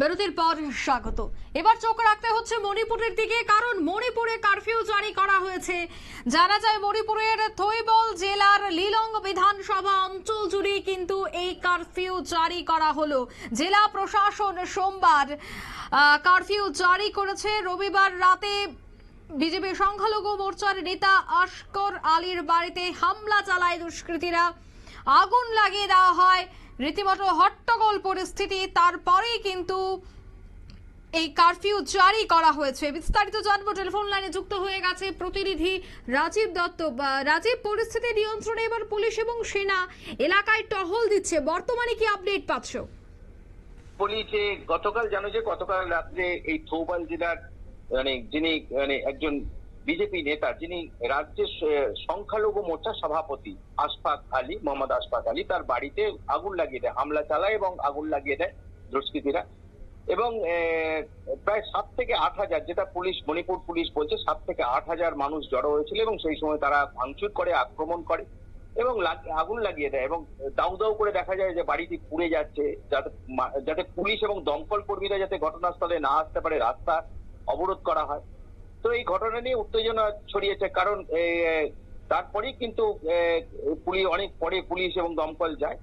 বিরতির পর স্বাগত। এবার চোখ রাখতে হচ্ছে মণিপুরের দিকে, কারণ মণিপুরে কারফিউ জারি করা হয়েছে। জানা যায়, মণিপুরের থৈবল জেলার লিলং বিধানসভা অঞ্চল জুড়ে কিন্তু এই কারফিউ জারি করা হলো। জেলা প্রশাসন সোমবার কারফিউ জারি করেছে। রবিবার রাতে বিজেপি সংখ্যালঘু মোর্চার নেতা আশকর আলীর বাড়িতে হামলা চালায় দুষ্কৃতীরা। আগুন লাগিয়ে দেওয়া হয়। রীতিমতো হট্টগোল পরিস্থিতি। তারপরেই কিন্তু এই কারফিউ জারি করা হয়েছে। বিস্তারিত জানব। টেলিফোন লাইনে যুক্ত হয়ে গেছে প্রতিনিধি রাজীব দত্ত। রাজীব, পরিস্থিতি নিয়ন্ত্রণে এবার পুলিশ এবং সেনা এলাকায় টহল দিচ্ছে। বর্তমানে কি আপডেট পাচ্ছ? যে গতকাল জানো যে, গতকাল রাত্রে এই থৌবাল জেলার মানে যিনি মানে একজন বিজেপি নেতা যিনি রাজ্যের সংখ্যালঘু মোর্চার সভাপতি, আশফাক আলী, মোহাম্মদ আশফাক আলী, তার বাড়িতে আগুন লাগিয়ে দেয়, হামলা চালায় এবং আগুন লাগিয়ে দেয় দুষ্কৃতীরা। এবং প্রায় সাত থেকে আট হাজার, যেটা পুলিশ, মণিপুর পুলিশ বলছে, সাত থেকে আট হাজার মানুষ জড়ো হয়েছিল এবং সেই সময় তারা ভাঙচুর করে, আক্রমণ করে এবং আগুন লাগিয়ে দেয় এবং দাউ দাউ করে দেখা যায় যে বাড়িটি পুড়ে যাচ্ছে, যাতে যাতে পুলিশ এবং দমকল কর্মীরা যাতে ঘটনাস্থলে না আসতে পারে, রাস্তা অবরোধ করা হয়। তো এই ঘটনা নিয়ে উত্তেজনা ছড়িয়েছে, কারণ তারপরেই কিন্তু পুলিশ, অনেক পরে পুলিশ এবং দমকল যায়।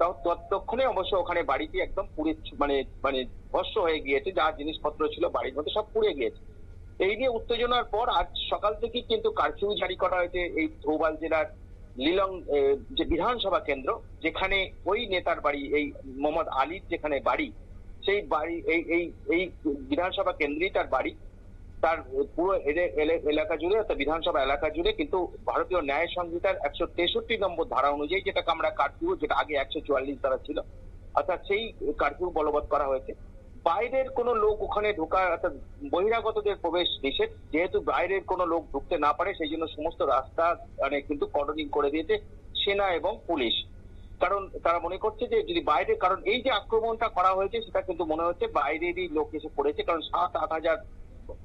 ততক্ষণে অবশ্য ওখানে বাড়িটি একদম পুড়ে মানে মানে ভস্য হয়ে গিয়েছে, যা জিনিসপত্র ছিল বাড়ির মধ্যে সব পুড়ে গিয়েছে। এই নিয়ে উত্তেজনার পর আজ সকাল থেকে কিন্তু কারফিউ জারি করা হয়েছে এই থৌবাল জেলার লিলং যে বিধানসভা কেন্দ্র, যেখানে ওই নেতার বাড়ি, এই মোহাম্মদ আলীর যেখানে বাড়ি, সেই বাড়ি এই এই বিধানসভা কেন্দ্রেই তার বাড়ি। তার পুরো এলে- এলে- এলাকা জুড়ে, অর্থাৎ বিধানসভা এলাকা জুড়ে, কিন্তু ভারতীয় ন্যায় সংহিতার একশো তেষট্টি নম্বর ধারা অনুযায়ী যেটাকে আমরা কারফিউ, যেটা আগে একশো চুয়াল্লিশ ধারা ছিল, অর্থাৎ সেই কারফিউ বলবৎ করা হয়েছে। বাইরের কোনো লোক ওখানে ঢোকার, অর্থাৎ বহিরাগতদের প্রবেশ নিষেধ, যেহেতু বাইরের কোনো লোক ঢুকতে না পারে, সেই জন্য সমস্ত রাস্তা মানে কিন্তু কর্ডনিং করে দিয়েছে সেনা এবং পুলিশ। কারণ তারা মনে করছে যে যদি বাইরে, কারণ এই যে আক্রমণটা করা হয়েছে, সেটা কিন্তু মনে হচ্ছে বাইরেরই লোক এসে পড়েছে, কারণ সাত, আট হাজার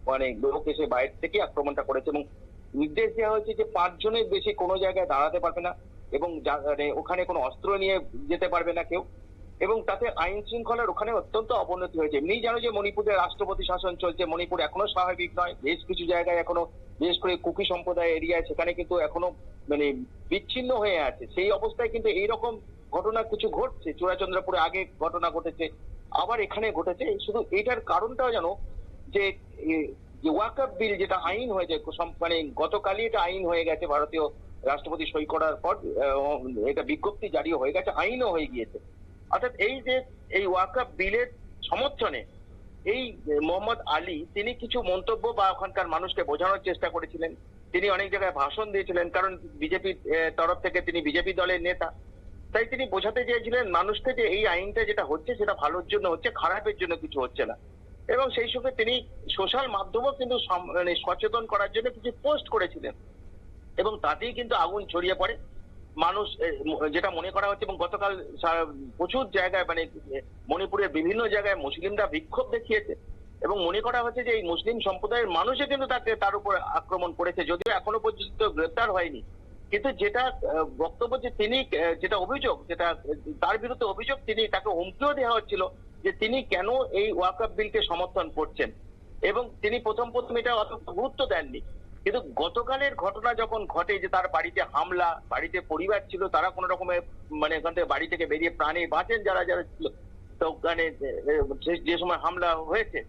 মানে লোক এসে বাইরে থেকে আক্রমণটা করেছে এবং নির্দেশ দেওয়া হয়েছে যে পাঁচ জনের বেশি কোনো জায়গায় দাঁড়াতে পারবে না এবং মানে ওখানে কোনো অস্ত্র নিয়ে যেতে পারবে না কেউ। এবং তাতে আইন শৃঙ্খলার ওখানে অত্যন্ত অবনতি হয়েছে। এমনি জানো যে মণিপুরে রাষ্ট্রপতি শাসন চলছে। মণিপুর এখনও স্বাভাবিক নয়। বেশ কিছু জায়গায় এখনও, বিশেষ করে কুকি সম্প্রদায় এরিয়ায় সেখানে কিন্তু এখনও মানে বিচ্ছিন্ন হয়ে আছে। সেই অবস্থায় কিন্তু এইরকম ঘটনা কিছু ঘটছে। চূড়াচন্দ্রপুরে আগে ঘটনা ঘটেছে, আবার এখানে ঘটেছে। শুধু এটার কারণটাও জানো যে যে ওয়াকআপ বিল যেটা আইন হয়েছে মানে গতকালই এটা আইন হয়ে গেছে, ভারতীয় রাষ্ট্রপতি সই করার পর এটা বিজ্ঞপ্তি জারি হয়ে গেছে, আইনও হয়ে গিয়েছে। অর্থাৎ এই যে, এই ওয়াকআপ বিলের সমর্থনে, এই মোহাম্মদ আলী, তিনি কিছু মন্তব্য বা ওখানকার মানুষকে বোঝানোর চেষ্টা করেছিলেন। তিনি অনেক জায়গায় ভাষণ দিয়েছিলেন, কারণ বিজেপির তরফ থেকে তিনি বিজেপি দলের নেতা। তাই তিনি বোঝাতে চেয়েছিলেন মানুষকে যে এই আইনটা যেটা হচ্ছে, সেটা ভালোর জন্য হচ্ছে, খারাপের জন্য কিছু হচ্ছে না। এবং সেই সঙ্গে তিনি সোশ্যাল মাধ্যমেও কিন্তু মানে সচেতন করার জন্য কিছু পোস্ট করেছিলেন। এবং তাতেই কিন্তু আগুন ছড়িয়ে পড়ে। মানুষ যেটা মনে করা হচ্ছে এবং গতকাল প্রচুর জায়গায় মানে মণিপুরের বিভিন্ন জায়গায় মুসলিমরা বিক্ষোভ দেখিয়েছে। এবং মনে করা হচ্ছে যে এই মুসলিম সম্প্রদায়ের মানুষই কিন্তু তাকে, তার উপর আক্রমণ করেছে। যদিও এখনও পর্যন্ত গ্রেপ্তার হয়নি। কিন্তু যেটা বক্তব্য যে তিনি যেটা অভিযোগ, যেটা তার বিরুদ্ধে অভিযোগ তিনি তাকে হুমকিও দেওয়া হচ্ছিল। যে তিনি কেন এই ওয়াকআপ বিলকে সমর্থন করছেন। এবং তিনি প্রথম প্রথম এটা অত গুরুত্ব দেননি। কিন্তু গতকালের ঘটনা যখন ঘটে যে তার বাড়িতে হামলা বাড়িতে পরিবার ছিল তারা কোনো রকমের মানে ওখান থেকে বাড়ি থেকে বেরিয়ে প্রাণে বাঁচেন যারা যারা ছিল। তো আহ, যে- সময় হামলা হয়েছে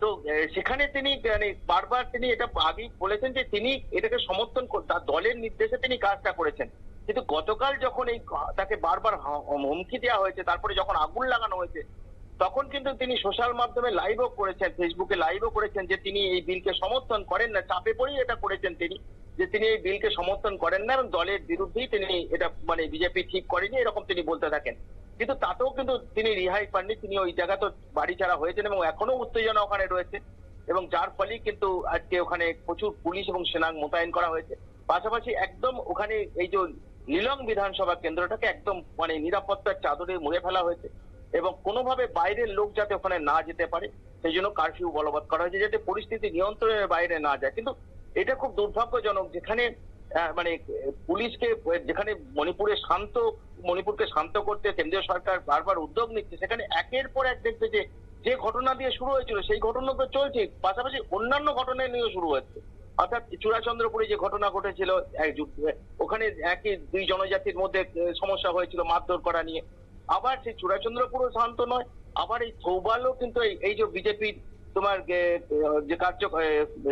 তো সেখানে তিনি মানে বারবার তিনি এটা আগেই বলেছেন যে তিনি এটাকে সমর্থন তার দলের নির্দেশে তিনি কাজটা করেছেন। কিন্তু গতকাল যখন এই তাকে বারবার হুমকি দেওয়া হয়েছে তারপরে যখন আগুন লাগানো হয়েছে তখন কিন্তু তিনি সোশ্যাল মাধ্যমে লাইভও করেছেন ফেসবুকে লাইভও করেছেন যে তিনি এই বিলকে সমর্থন করেন না, চাপে পড়েই এটা করেছেন তিনি, যে তিনি এই বিলকে সমর্থন করেন না, এবং দলের বিরুদ্ধেই তিনি এটা মানে বিজেপি ঠিক করেনি, এরকম তিনি বলতে থাকেন। কিন্তু তাতেও কিন্তু তিনি রিহাই পাননি, তিনি ওই জায়গা তো বাড়ি ছাড়া হয়েছেন এবং এখনও উত্তেজনা ওখানে রয়েছে, এবং যার ফলেই কিন্তু আজকে ওখানে প্রচুর পুলিশ এবং সেনা মোতায়েন করা হয়েছে। পাশাপাশি একদম ওখানে এই যে লিলং বিধানসভা কেন্দ্রটাকে একদম মানে নিরাপত্তার চাদরে মুড়ে ফেলা হয়েছে এবং কোনোভাবে বাইরের লোক যাতে ওখানে না যেতে পারে, সেই জন্য কারফিউ বলবৎ করা হয়েছে যাতে পরিস্থিতি নিয়ন্ত্রণের বাইরে না যায়। কিন্তু এটা খুব দুর্ভাগ্যজনক, যেখানে মানে পুলিশকে, যেখানে মণিপুরে শান্ত, মণিপুরকে শান্ত করতে কেন্দ্রীয় সরকার বারবার উদ্যোগ নিচ্ছে, সেখানে একের পর এক দেখবে যে যে ঘটনা দিয়ে শুরু হয়েছিল, সেই ঘটনা তো চলছে, পাশাপাশি অন্যান্য ঘটনা নিয়েও শুরু হচ্ছে। অর্থাৎ চূড়াচন্দ্রপুরে যে ঘটনা ঘটেছিল ওখানে একই দুই জনজাতির মধ্যে সমস্যা হয়েছিল মারধর করা নিয়ে। আবার সেই চূড়াচন্দ্রপুরও শান্ত নয়, আবার এই থৌবালও কিন্তু এই- যে বিজেপির তোমার যে কার্য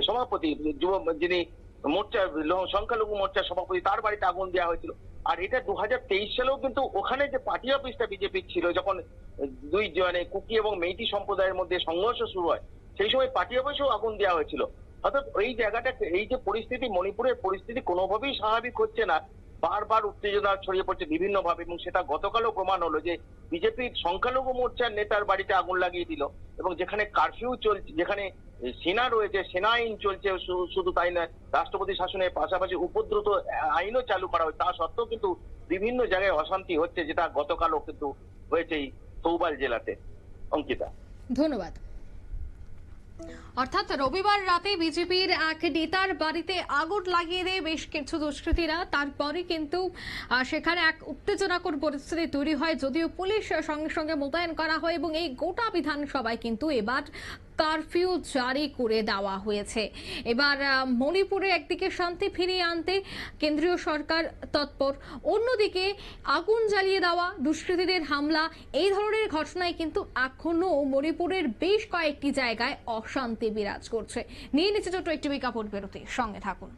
সভাপতি, যুব যিনি মোর্চা, সংখ্যালঘু মোর্চার সভাপতি, তার বাড়িতে আগুন দেওয়া হয়েছিল। আর এটা দু সালেও কিন্তু ওখানে যে পার্টি অফিসটা বিজেপি ছিল, যখন দুই মানে কুকি এবং মেইটি সম্প্রদায়ের মধ্যে সংঘর্ষ শুরু হয়, সেই সময় পার্টি অফিসেও আগুন দেওয়া হয়েছিল। অর্থাৎ এই জায়গাটা এই যে পরিস্থিতি, মণিপুরের পরিস্থিতি কোনোভাবেই স্বাভাবিক হচ্ছে না। বারবার উত্তেজনা ছড়িয়ে পড়ছে বিভিন্ন ভাবে এবং সেটা গতকালও প্রমাণ হলো যে বিজেপির সংখ্যালঘু মোর্চার নেতার বাড়িতে আগুন লাগিয়ে দিল এবং যেখানে কারফিউ চলছে, যেখানে সেনা রয়েছে, সেনা আইন চলছে শুধু তাই নয়, রাষ্ট্রপতি শাসনের পাশাপাশি উপদ্রুত আইনও চালু করা হয় তা সত্ত্বেও কিন্তু বিভিন্ন জায়গায় অশান্তি হচ্ছে, যেটা গতকালও কিন্তু হয়েছে এই থৌবাল জেলাতে। অঙ্কিতা। ধন্যবাদ। অর্থাৎ রবিবার রাতে বিজেপির এক নেতার বাড়িতে আগুন লাগিয়ে দেয় বেশ কিছু দুষ্কৃতীরা। তারপরে কিন্তু সেখানে এক উত্তেজনাকর পরিস্থিতি তৈরি হয়, যদিও পুলিশ সঙ্গে সঙ্গে মোতায়েন করা হয় এবং এই গোটা বিধানসভায় কিন্তু এবার কারফিউ জারি করে দেওয়া হয়েছে। এবার মণিপুরে একদিকে শান্তি ফিরিয়ে আনতে কেন্দ্রীয় সরকার তৎপর, অন্যদিকে আগুন জ্বালিয়ে দেওয়া, দুষ্কৃতীদের হামলা, এই ধরনের ঘটনায় কিন্তু এখনও মণিপুরের বেশ কয়েকটি জায়গায় অশান্তি বিরাজ করছে। নিয়ে নিচ্ছে ছোট্ট একটি বিজ্ঞাপন বেরোতে সঙ্গে থাকুন।